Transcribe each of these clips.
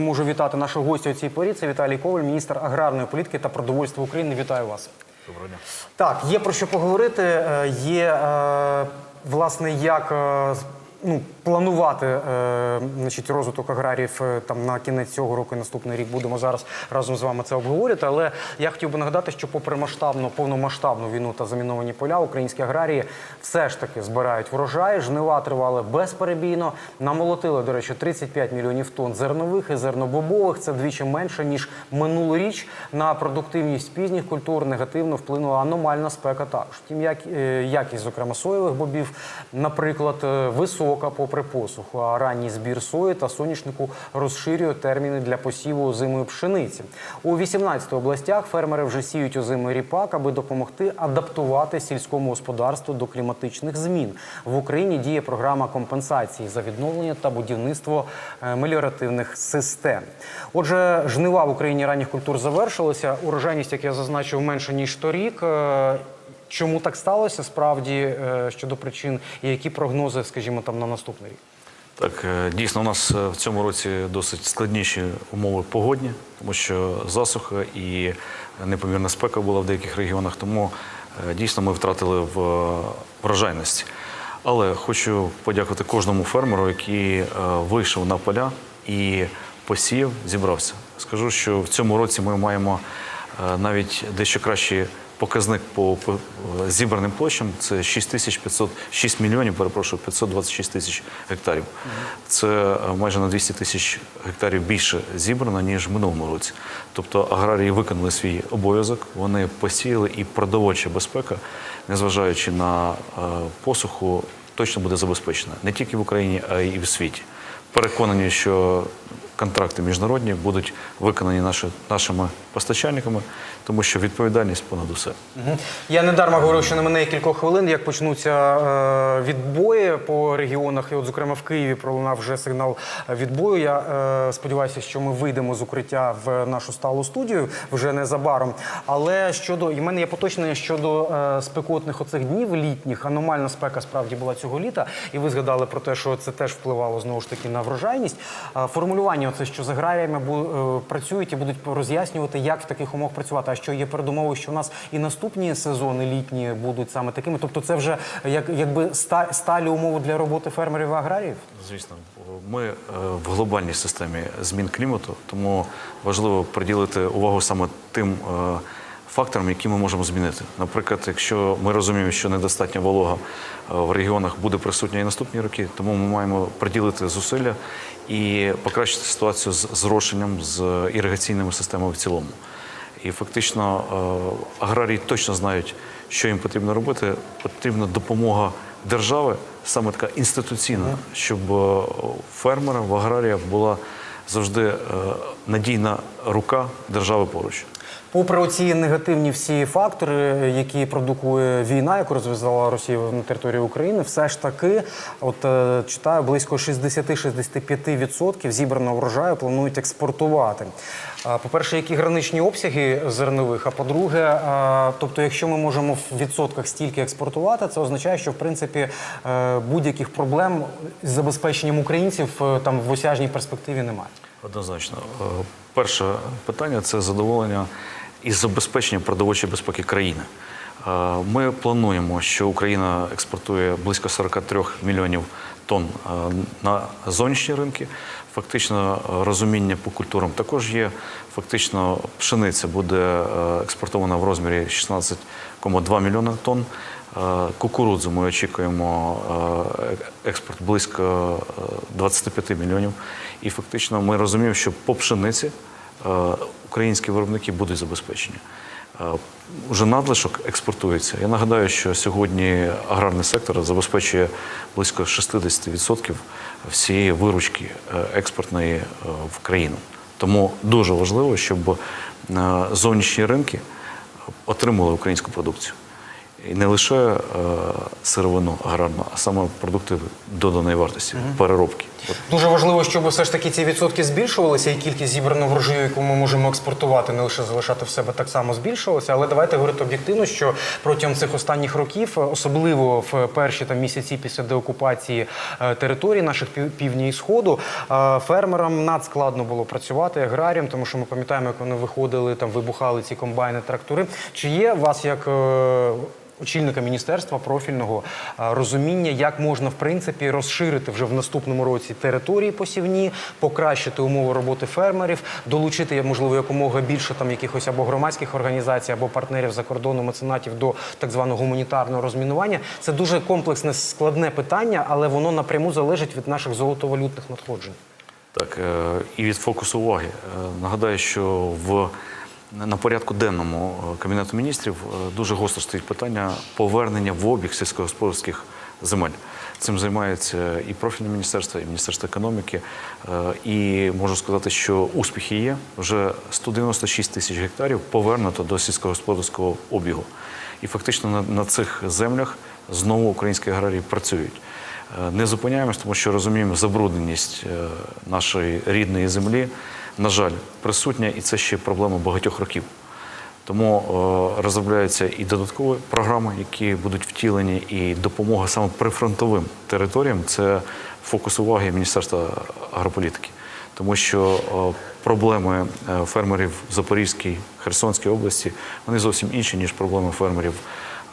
Можу вітати нашого гостя у цій порі. Це Віталій Коваль, міністр аграрної політики та продовольства України. Вітаю вас. Доброго дня. Так, є про що поговорити. е, Є е, власне як е, ну, планувати е, значить, розвиток аграріїв е, там на кінець цього року і наступний рік. Будемо зараз разом з вами це обговорювати. Але я хотів би нагадати, що попри масштабну, повномасштабну війну та заміновані поля, українські аграрії все ж таки збирають врожай. Жнива тривали безперебійно. Намолотили, до речі, 35 мільйонів тонн зернових і зернобобових. Це вдвічі менше ніж минулоріч. На продуктивність пізніх культур негативно вплинула аномальна спека. Також втім, як е, якість, зокрема соєвих бобів, наприклад, е, висока попри посуху. А ранній збір сої та соняшнику розширює терміни для посіву озимої пшениці. У 18 областях фермери вже сіють озимий ріпак, аби допомогти адаптувати сільському господарству до кліматичних змін. В Україні діє програма компенсації за відновлення та будівництво е, меліоративних систем. Отже, жнива в Україні ранніх культур завершилися. Урожайність, як я зазначив, менше ніж торік. Чому так сталося справді е, щодо причин і які прогнози, скажімо, там на наступний рік? Так, е, дійсно, у нас е, в цьому році досить складніші умови погодні, тому що засуха і непомірна спека була в деяких регіонах, тому дійсно ми втратили в врожайності. Але хочу подякувати кожному фермеру, який вийшов на поля і посіяв, зібрався. Скажу, що в цьому році ми маємо навіть дещо кращий показник по, по е, зібраним площам. Це 6 тисяч 500, 6 мільйонів, перепрошую, 526 тисяч гектарів. Це е, майже на 200 тисяч гектарів більше зібрано, ніж в минулому році. Тобто аграрії виконали свій обов'язок, вони посіяли і продовольча безпека, незважаючи на е, посуху, точно буде забезпечена не тільки в Україні, а й в світі. Переконані, що контракти міжнародні будуть виконані наші, нашими постачальниками, тому що відповідальність понад усе. Я недарма говорив, що на мене є кілька хвилин, як почнуться е, відбої по регіонах. І от, зокрема, в Києві пролунав вже сигнал відбою. Я е, сподіваюся, що ми вийдемо з укриття в нашу сталу студію вже незабаром. Але щодо і в мене є поточнення щодо е, спекотних оцих днів літніх. Аномальна спека справді була цього літа. І ви згадали про те, що це теж впливало знову ж таки на врожайність. Е, оце що з аграріями е, працюють і будуть роз'яснювати, як в таких умовах працювати. А що є передумовою, що у нас і наступні сезони літні будуть саме такими. Тобто, це вже як якби ста- сталі умови для роботи фермерів і аграріїв. Звісно, ми е, в глобальній системі змін клімату, тому важливо приділити увагу саме тим факторам, які ми можемо змінити. Наприклад, якщо ми розуміємо, що недостатня волога е, в регіонах буде присутня і наступні роки, тому ми маємо приділити зусилля і покращити ситуацію з зрошенням, з іригаційними системами в цілому. І фактично е, аграрії точно знають, що їм потрібно робити. Потрібна допомога держави, саме така інституційна, щоб е, фермера в аграрія була завжди надійна рука держави поруч. Попри оці негативні всі фактори, які продукує війна, яку розв'язала Росія на території України, все ж таки, от е, читаю, близько 60-65% зібраного врожаю планують експортувати. По-перше, які граничні обсяги зернових? А по-друге, тобто, якщо ми можемо в відсотках стільки експортувати, це означає, що в принципі е, будь-яких проблем з забезпеченням українців е, там в осяжній перспективі немає. Однозначно, Е, перше питання це задоволення і забезпечення продовольчої безпеки країни. Е, Ми плануємо, що Україна експортує близько 43 мільйонів тонн е, на зовнішні ринки. Фактично е, розуміння по культурам також є. Фактично, пшениця буде експортована в розмірі 16,2 мільйона тонн. Кукурудзу ми очікуємо експорт близько е, 25 мільйонів. І фактично ми розуміємо, що по пшениці українські виробники будуть забезпечені. Е, Уже надлишок експортується. Я нагадаю, що сьогодні аграрний сектор забезпечує близько 60% всієї виручки е, експортної е, в країну. Тому дуже важливо, щоб е, зовнішні ринки отримували українську продукцію. І не лише е, сировину аграрну, а саме продукти доданої вартості, переробки. Дуже важливо, щоб все ж таки ці відсотки збільшувалися, і кількість зібраного врожаю, яку ми можемо експортувати, не лише залишати в себе, так само збільшувалася. Але давайте говорити об'єктивно, що протягом цих останніх років, особливо в перші там місяці після деокупації е, територій наших пів- півдня і сходу, е, фермерам надскладно було працювати аграріям, тому що ми пам'ятаємо, як вони виходили там, вибухали ці комбайни, трактори. Чи є вас як е, очільника міністерства профільного розуміння, як можна в принципі розширити вже в наступному році території посівні, покращити умови роботи фермерів, долучити можливо якомога більше там якихось або громадських організацій, або партнерів за кордону меценатів до так званого гуманітарного розмінування. Це дуже комплексне складне питання, але воно напряму залежить від наших золотовалютних надходжень. Так, е, і від фокусу уваги. Е, Нагадаю, що в на порядку денному е, Кабінету міністрів е, дуже гостро стоїть питання повернення в обіг сільськогосподарських земель. Цим займається і профільне міністерство, і міністерство економіки. Е, І можу сказати, що успіхи є. Вже 196 тисяч гектарів повернуто до сільськогосподарського обігу. І фактично на, на цих землях знову українські аграрії працюють. Не зупиняємось, тому що розуміємо забрудненість нашої рідної землі. На жаль, присутня, і це ще проблема багатьох років. Тому е, розробляються і додаткові програми, які будуть втілені, і допомога саме прифронтовим територіям це фокус уваги Міністерства агрополітики. Тому що е, проблеми е, фермерів в Запорізькій, Херсонській області вони зовсім інші, ніж проблеми фермерів,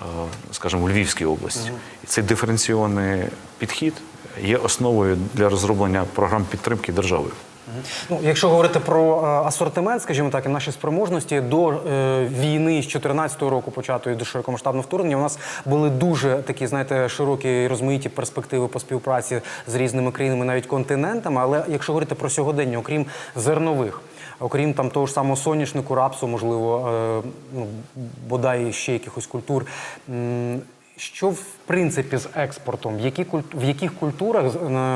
е, скажімо, у Львівській області. І цей диференційований підхід є основою для розроблення програм підтримки державою. Ну, якщо говорити про е, асортимент, скажімо так, і наші спроможності до е, війни з 2014 року, початої до широкомасштабного вторгнення, у нас були дуже такі, знаєте, широкі і розмаїті перспективи по співпраці з різними країнами, навіть континентами. Але якщо говорити про сьогодення, окрім зернових. Окрім там того ж самого соняшнику, рапсу, можливо, е, ну, бодай ще якихось культур. м, Що в принципі з експортом? Які в яких культурах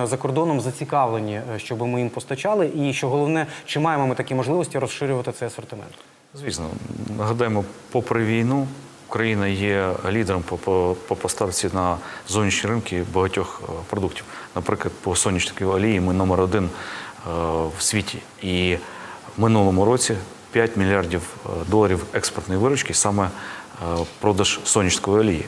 за кордоном зацікавлені, е, щоб ми їм постачали? І що головне, чи маємо ми такі можливості розширювати цей асортимент? Звісно, нагадаємо, попри війну, Україна є лідером по, по, по поставці на зовнішні ринки багатьох е, продуктів. Наприклад, по сонячниковій олії ми номер один е, в світі. І в минулому році 5 мільярдів доларів експортної виручки саме продаж сонячникової олії.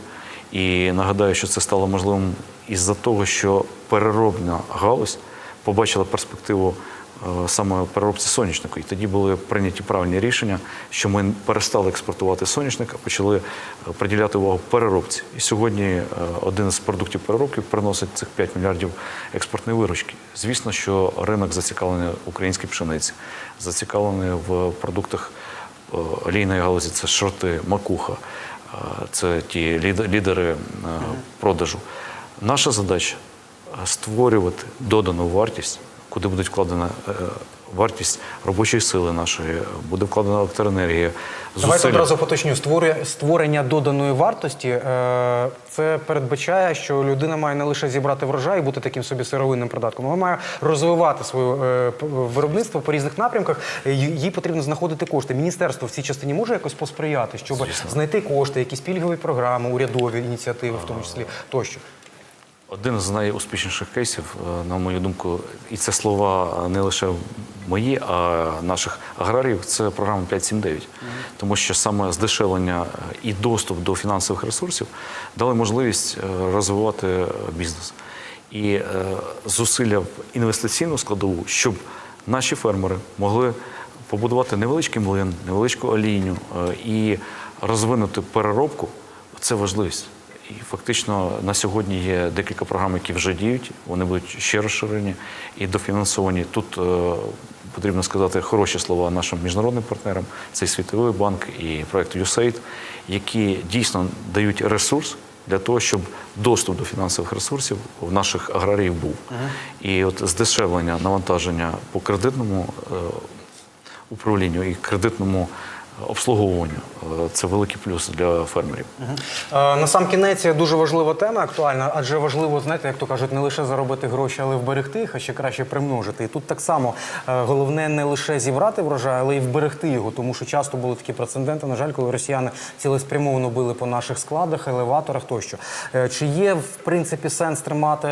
І нагадаю, що це стало можливим із-за того, що переробна галузь побачила перспективу е, саме переробці соняшнику. І тоді були прийняті правильні рішення, що ми перестали експортувати соняшник, а почали е, приділяти увагу переробці. І сьогодні е, один з продуктів переробки приносить цих 5 мільярдів експортної виручки. Звісно, що ринок зацікавлений в українській пшениці, зацікавлений в продуктах олійної галузі, це шорти, макуха. Це ті лід- лідери е, продажу. Наша задача е, створювати додану вартість, куди буде вкладена е, вартість робочої сили нашої, буде вкладена електроенергія. Давайте зусилля. одразу поточню. Створення доданої вартості е, це передбачає, що людина має не лише зібрати врожай і бути таким собі сировинним придатком, вона має розвивати своє е, виробництво по різних напрямках. Їй потрібно знаходити кошти. Міністерство в цій частині може якось посприяти, щоб знайти кошти, якісь пільгові програми, урядові ініціативи, в тому числі тощо. Один з найуспішніших кейсів, е, на мою думку, і це слова не лише мої, а наших аграріїв, це програма 5.7.9. Тому що саме здешевлення е, і доступ до фінансових ресурсів дали можливість е, розвивати бізнес. І зусилля в інвестиційну складову, щоб наші фермери могли побудувати невеличкий млин, невеличку олійню і розвинути переробку це важливість. І фактично на сьогодні є декілька програм, які вже діють. Вони будуть ще розширені і дофінансовані. Тут е, потрібно сказати хороші слова нашим міжнародним партнерам. Це і Світовий банк і проект USAID, які дійсно дають ресурс для того, щоб доступ до фінансових ресурсів в наших аграріїв був. І от здешевлення навантаження по кредитному е, управлінню і кредитному обслуговуванню. Е, Це великий плюс для фермерів. Е, На сам кінець дуже важлива тема, актуальна, адже важливо, знаєте, як то кажуть, не лише заробити гроші, але вберегти їх, а ще краще примножити. І тут так само е, головне не лише зібрати врожай, але й вберегти його, тому що часто були такі прецеденти, на жаль, коли росіяни цілеспрямовано били по наших складах, елеваторах тощо. Чи є в принципі сенс тримати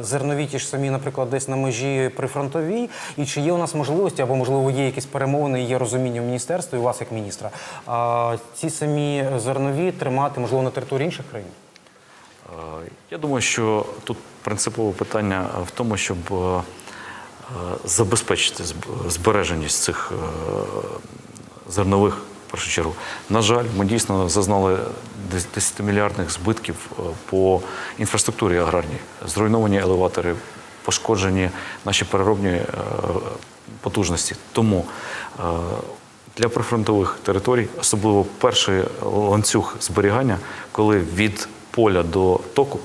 зернові ті ж самі, наприклад, десь на межі прифронтовій, і чи є у нас можливості, або можливо є якісь перемовини, і є розуміння в міністерстві, у вас як міністра, а, ці самі зернові тримати можливо на території інших країн? Я думаю, що тут принципове питання в тому, щоб е, е, забезпечити збереженість цих е, зернових в першу чергу. На жаль, ми дійсно зазнали дес- 10-мільярдних збитків по інфраструктурі аграрній. Зруйновані елеватори, пошкоджені наші переробні потужності. Тому для прифронтових територій, особливо перший ланцюг зберігання, коли від поля до току,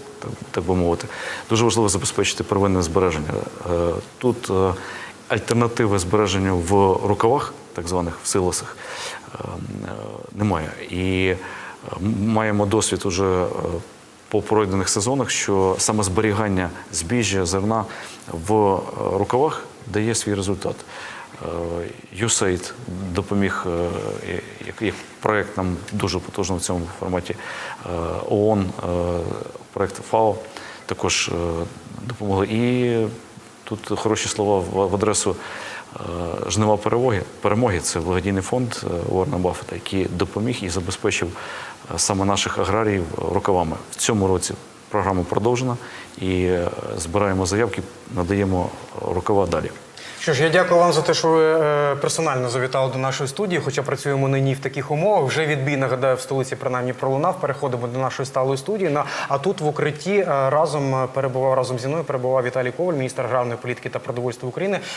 так, би мовити, дуже важливо забезпечити первинне збереження. Е, Тут е, альтернативи збереженню в рукавах, так званих в силосах, е, е, немає. І маємо досвід уже по пройдених сезонах, що саме зберігання збіжжя, зерна в рукавах дає свій результат. Е, USAID допоміг е, як, як проект нам дуже потужно в цьому форматі. Е, ООН, проект ФАО також допомогли. І тут хороші слова в, адресу жнива перемоги. Перемоги це благодійний фонд Уоррена Баффета, який допоміг і забезпечив саме наших аграріїв рукавами. В цьому році програма продовжена і збираємо заявки, надаємо рукава далі. Що ж, я дякую вам за те, що ви е, персонально завітали до нашої студії, хоча працюємо нині в таких умовах. Вже відбій, нагадаю, в столиці принаймні пролунав. Переходимо до нашої сталої студії. На а тут в укритті е, разом е, перебував разом зі мною. Перебував Віталій Коваль, міністр аграрної політики та продовольства України.